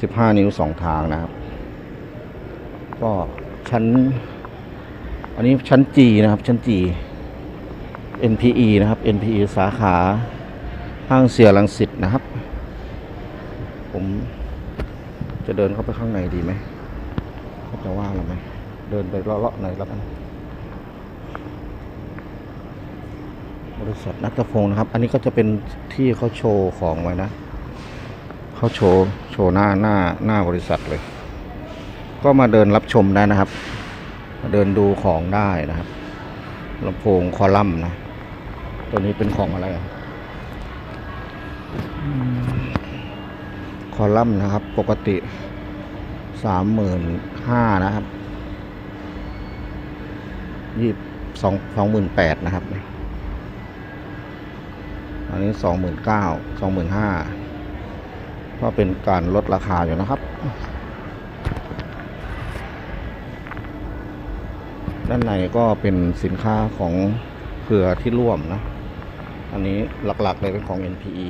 สิบห้านิ้วสองทางนะครับ ก็ชั้น อันนี้ชั้น G นะครับ ชั้น G NPE นะครับ NPE สาขาห้างเสียรังสิตนะครับ ผมจะเดินเข้าไปข้างในดีไหมจะว่าเราไหมเดินไปเลาะๆหน่อยแล้วกันบริษัทนัทพงศ์นะครับ อันนี้ก็จะเป็นที่เขาโชว์ของไว้นะ เขาโชว์ ว์หน้าหน้าหน้าบริษัทเลย ก็มาเดินรับชมได้นะครับ มาเดินดูของได้นะครับลำโพงคอลัมน์นะ ตัวนี้เป็นของอะไรคอลัมน์นะครับ ปกติสามหมื่นห้านะครับยี่สองสองหมื่นแปดนะครับ อันนี้สองหมื่นเก้าสองหมื่นห้า ก็เป็นการลดราคาอยู่นะครับ ด้านในก็เป็นสินค้าของเครือที่ร่วมนะ อันนี้หลักๆเลยเป็นของ NPE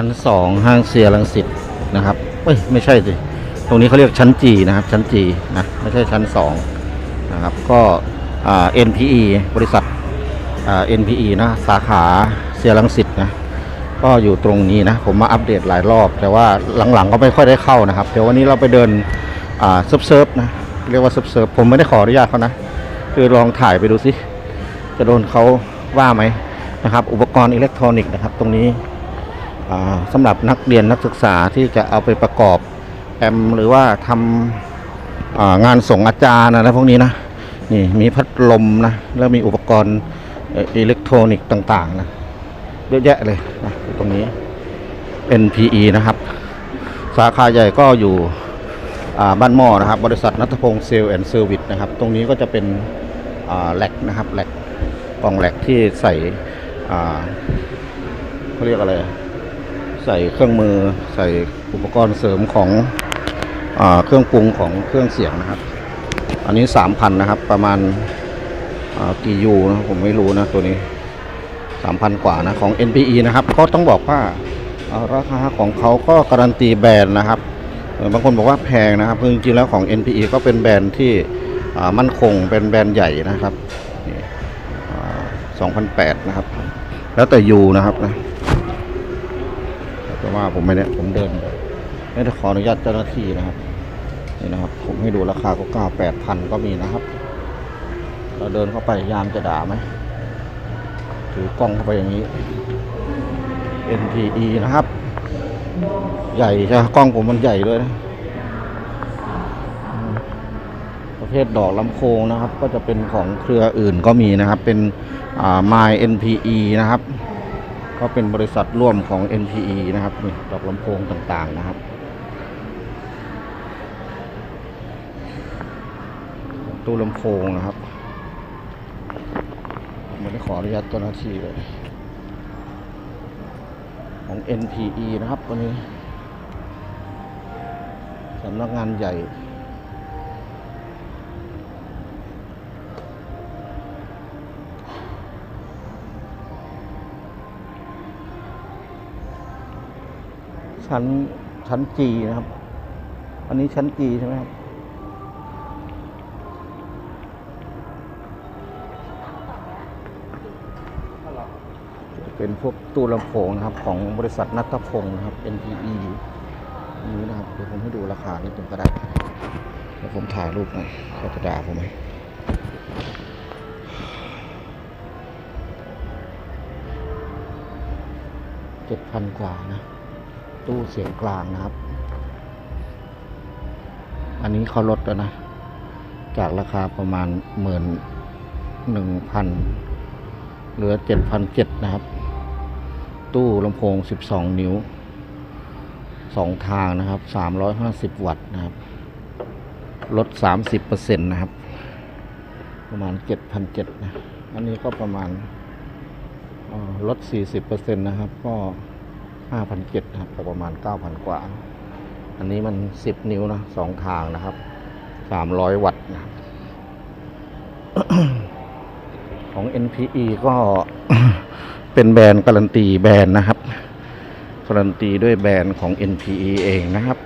ชั้นสองห้างเซียรังสิตนะครับเอ้ยไม่ใช่สิตรงนี้เขาเรียกชั้นจีนะครับ ชั้นจีนะไม่ใช่ชั้นสองนะครับก็อ่า NPE บริษัทอ่า NPE นะสาขาเซียรังสิตนะก็อยู่ตรงนี้นะผมมาอัปเดตหลายรอบ แต่ว่าหลังๆก็ไม่ค่อยได้เข้านะครับ เดี๋ยววันนี้เราไปเดินอ่าเซิร์ฟเซิร์ฟนะเรียกว่าเซิร์ฟเซิร์ฟผมไม่ได้ขออนุญาตเขานะคือลองถ่ายไปดูสิจะโดนเขาว่าไหมนะครับ อุปกรณ์อิเล็กทรอนิกส์นะครับ ตรงนี้ สำหรับนักเรียนนักศึกษาที่จะเอาไปประกอบแอมหรือว่าทำงานส่งอาจารย์อะไรพวกนี้นะนี่มีพัดลมนะแล้วมีอุปกรณ์อิเล็กทรอนิกส์ต่างๆนะเยอะแยะเลยนะตรงนี้ NPE นะครับ สาขาใหญ่ก็อยู่บ้านหม้อนะครับ บริษัทนัทพงศ์เซลล์แอนด์เซอร์วิสนะครับ ตรงนี้ก็จะเป็นแหลกนะครับแหลกกล่องแหลกที่ใส่เขาเรียกอะไร ใส่เครื่องมือใส่อุปกรณ์เสริมของอเครื่องปรุงของเครื่องเสียงนะครับ อันนี้สามพันนะครับประมาณกี่ยูนะผมไม่รู้นะตัวนี้สามพันกว่านะของ NPE นะครับก็ต้องบอกว่าราคาของเขาก็การันตีแบรนด์นะครับบางคนบอกว่าแพงนะครับคือจริงๆแล้วของ NPE ก็เป็นแบรนด์ที่มั่นคงเป็นแบรนด์ใหญ่นะครับนี่2008 นะครับ แล้วแต่ยูนะครับนะ แต่ว่าผมไม่ได้ผมเดินไม่ได้ขออนุญาตเจ้าหน้าที่นะครับนี่นะครับ ผมให้ดูราคาก็เก้าแปดพันก็มีนะครับ เราเดินเข้าไปยามจะด่าไหมถือกล้องเข้าไปอย่างนี้ NPE นะครับ ใหญ่ใช่ไหมกล้องผมมันใหญ่ด้วยนะประเภทดอกลำโพงนะครับ ก็จะเป็นของเครืออื่นก็มีนะครับ เป็นอ่า My NPE นะครับ ก็เป็นบริษัทร่วมของ NPE นะครับนี่ดอกลำโพงต่างๆนะครับ ตู้ลำโพงนะครับไม่ได้ขออนุญาตเจ้าหน้าที่เลย ของ NPE นะครับตัวนี้สำนักงานใหญ่ ชั้นชั้นจีนะครับ อันนี้ชั้นจีใช่ไหมครับจะเป็นพวกตู้ลำโพงนะครับ ของบริษัทนัทพงศ์นะครับ NPE นี้นะครับเดี๋ยวผมให้ดูราคานิดนึงก็ได้เดี๋ยวผมถ่ายรูปหน่อยเขาจะด่าผมไหมเจ็ดพันกว่านะ ตู้เสียงกลางนะครับ อันนี้เขาลดแล้วนะ จากราคาประมาณหมื่นหนึ่งพันเหลือเจ็ดพันเจ็ดนะครับ ตู้ลำโพงสิบสองนิ้วสองทางนะครับสามร้อยห้าสิบวัตต์นะครับ ลดสามสิบเปอร์เซ็นต์นะครับ ประมาณเจ็ดพันเจ็ดนะ อันนี้ก็ประมาณลดสี่สิบเปอร์เซ็นต์นะครับ ก็ ห้าพันะครับก็ประมาณเก้าพันกว่า อันนี้มัน 10 นิ้วนะสองทางนะครับ 300 วัตต์นะครับของ NPE ก็เป็นแบรนด์การันตีแบรนด์นะครับ การันตีด้วยแบรนด์ของ NPE เองนะครับ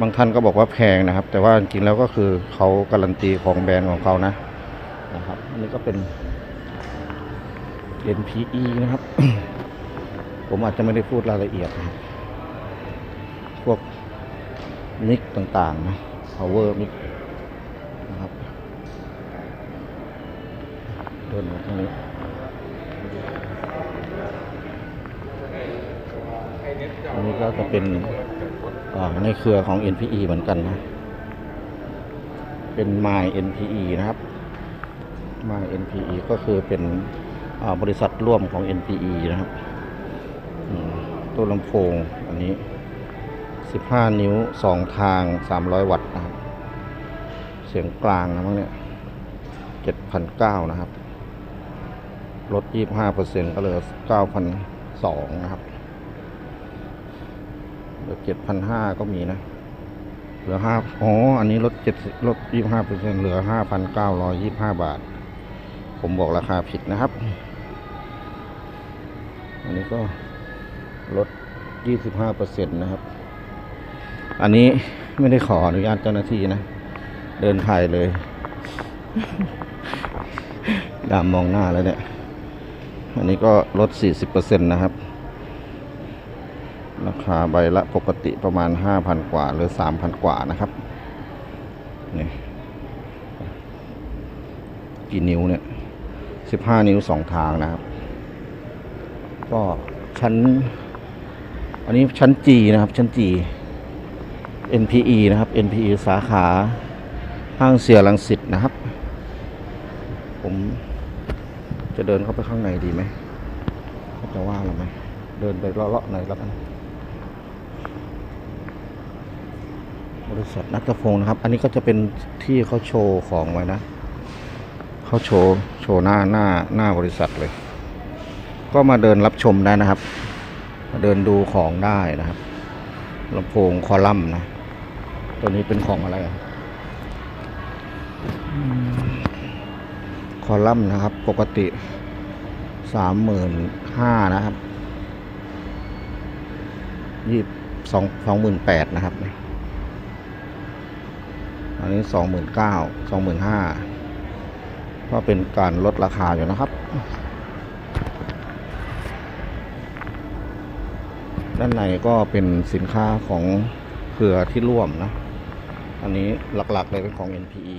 บางท่านก็บอกว่าแพงนะครับ แต่ว่าจริงๆแล้วก็คือเขาการันตีของแบรนด์ของเขานะนะครับ อันนี้ก็เป็น NPE นะครับ ผมอาจจะไม่ได้พูดรายละเอียดนะพวกมิกต่างๆนะ power mic นะครับ เดินมาตรงนี้อันนี้ก็จะเป็นในเครือของ NPE เหมือนกันนะ เป็น My NPE นะครับ My NPE ก็คือเป็นบริษัทร่วมของ NPE นะครับ ตัวลำโพงอันนี้ 15 นิ้ว 2 ทาง 300 วัตต์นะครับ เสียงกลางนะมั้งเนี่ย7,900นะครับ ลด 25%ก็เหลือ9,200นะครับเหลือ7,500ก็มีนะ เหลือ5อ๋อ อันนี้ลด7ลด 25%เหลือ 5,925 บาท ผมบอกราคาผิดนะครับ อันนี้ก็ ลด 25%นะครับ อันนี้ไม่ได้ขออนุญาตเจ้าหน้าที่นะ เดินถ่ายเลย ดามมองหน้าแล้วเนี่ย อันนี้ก็ลด 40%นะครับ ราคาใบละปกติประมาณ 5,000 กว่า หรือ 3,000 กว่านะครับ นี่ กี่นิ้วเนี่ย 15 นิ้ว 2 ทางนะครับ ก็ชั้น อันนี้ชั้น G นะครับ ชั้น G NPE นะครับ NPE สาขาห้างเสียรังสิตนะครับ ผมจะเดินเข้าไปข้างในดีไหมจะว่าเราไหมเดินไปเลาะๆหน่อยแล้วกันบริษัทนัทพงศ์นะครับ อันนี้ก็จะเป็นที่เขาโชว์ของไว้นะ เขาโชว์ โชว์หน้าหน้าหน้าบริษัทเลย ก็มาเดินรับชมได้นะครับ เดินดูของได้นะครับลำโพงคอลัมน์นะ ตัวนี้เป็นของอะไรคอลัมน์นะครับ ปกติสามหมื่นห้านะครับยี่สองสองหมื่นแปดนะครับอันนี้สองหมื่นเก้าสองหมื่นห้าก็เป็นการลดราคาอยู่นะครับ ด้านในก็เป็นสินค้าของเครือที่ร่วมนะ อันนี้หลักๆเลยเป็นของ NPE